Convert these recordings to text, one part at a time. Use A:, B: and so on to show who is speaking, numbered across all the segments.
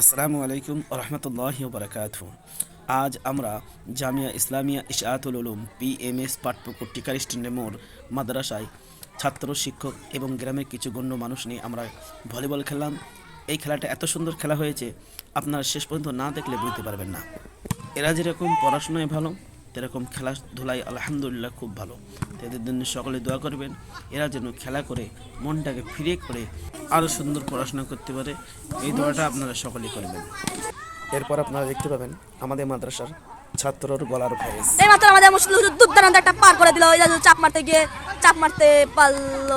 A: আসসালামু আলাইকুম রহমতুল্লাহ বারকাত আজ আমরা Jamia Islamia Ishaatul Uloom P M S Patpukur টিকার স্ট্যান্ডে মোড়, মাদ্রাসায় ছাত্র, শিক্ষক এবং গ্রামের কিছু গণ্য মানুষ নিয়ে আমরা ভলিবল খেললাম। এই খেলাটা এত সুন্দর খেলা হয়েছে, আপনারা শেষ পর্যন্ত না দেখলে বুঝতে পারবেন না। এরা যেরকম পড়াশোনায় ভালো সেরকম খেলাধুলায় আলহামদুলিল্লাহ খুব ভালো। তো এদের জন্য সকলে দোয়া করবেন, এরা যেন খেলা করে, মনটাকে ফিরে করে আরও সুন্দর পড়াশোনা করতে পারে এই দোয়াটা আপনারা সকলেই করবেন। এরপর আপনারা দেখতে পাবেন আমাদের মাদ্রাসার ছাত্রর গলার ভয়েস।
B: এই মাত্র আমাদের মুসলিম হুজুর দুর্দান্ত একটা পার করে দিল ওই যে চাপ মারতে গিয়ে চাপ মারতে পারল।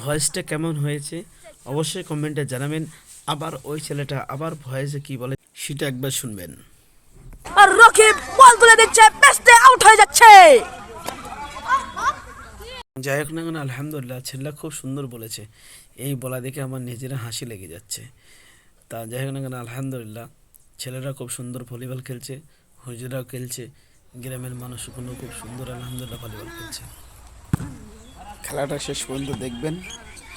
A: ভয়েসটা কেমন হয়েছে? অবশ্যই কমেন্টে জানাবেন। আবার ওই ছেলেটা আবার ভয়েসে কি বলে সেটা একবার শুনবেন।
B: আর রকিব বল তুলে দিচ্ছে পেস্টে আউট হয়ে যাচ্ছে।
A: যাই হোক না কেন আলহামদুলিল্লাহ ছেলেটা খুব সুন্দর বলেছে। এই বলা দেখে আমার নিজেরা হাসি লেগে যাচ্ছে। তা যাই হোক না কেন আলহামদুলিল্লাহ ছেলেরা খুব সুন্দর ভলিবল খেলছে হুজুরাও খেলছে গ্রামের মানুষগুলো খুব সুন্দর আলহামদুলিল্লাহ ভলিবল খেলছে। খেলাটা শেষ পর্যন্ত দেখবেন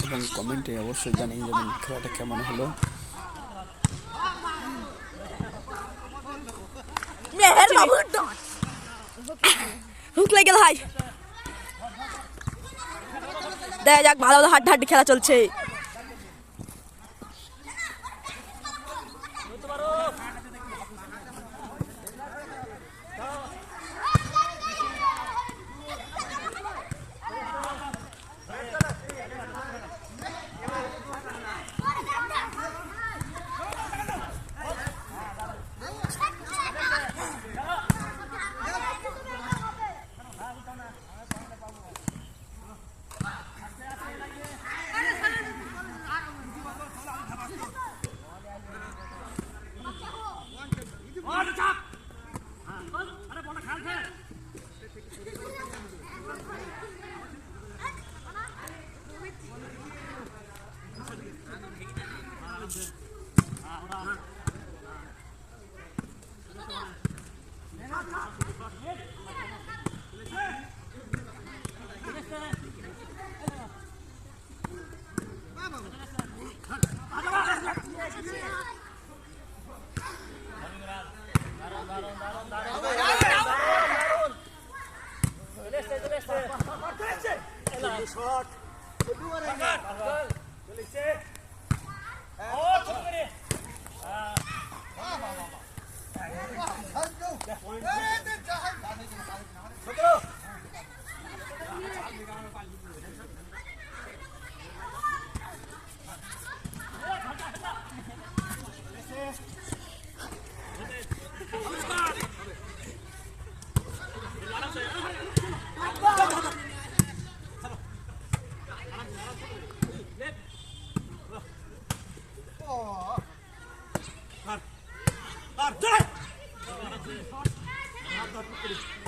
A: এবং কমেন্টে অবশ্যই জানিয়ে যাবেন খেলাটা কেমন হলো।
B: মেহের বাবুর ডট হুক লেগে ভাই দেখা যাক ভালো ভালো হাড্ডাহাড্ডি খেলা চলছে। Short. Good one, Good. Good. Good. Good. Good. Good. Good. Good. Tar. Tar. Tar. Tar. Tar.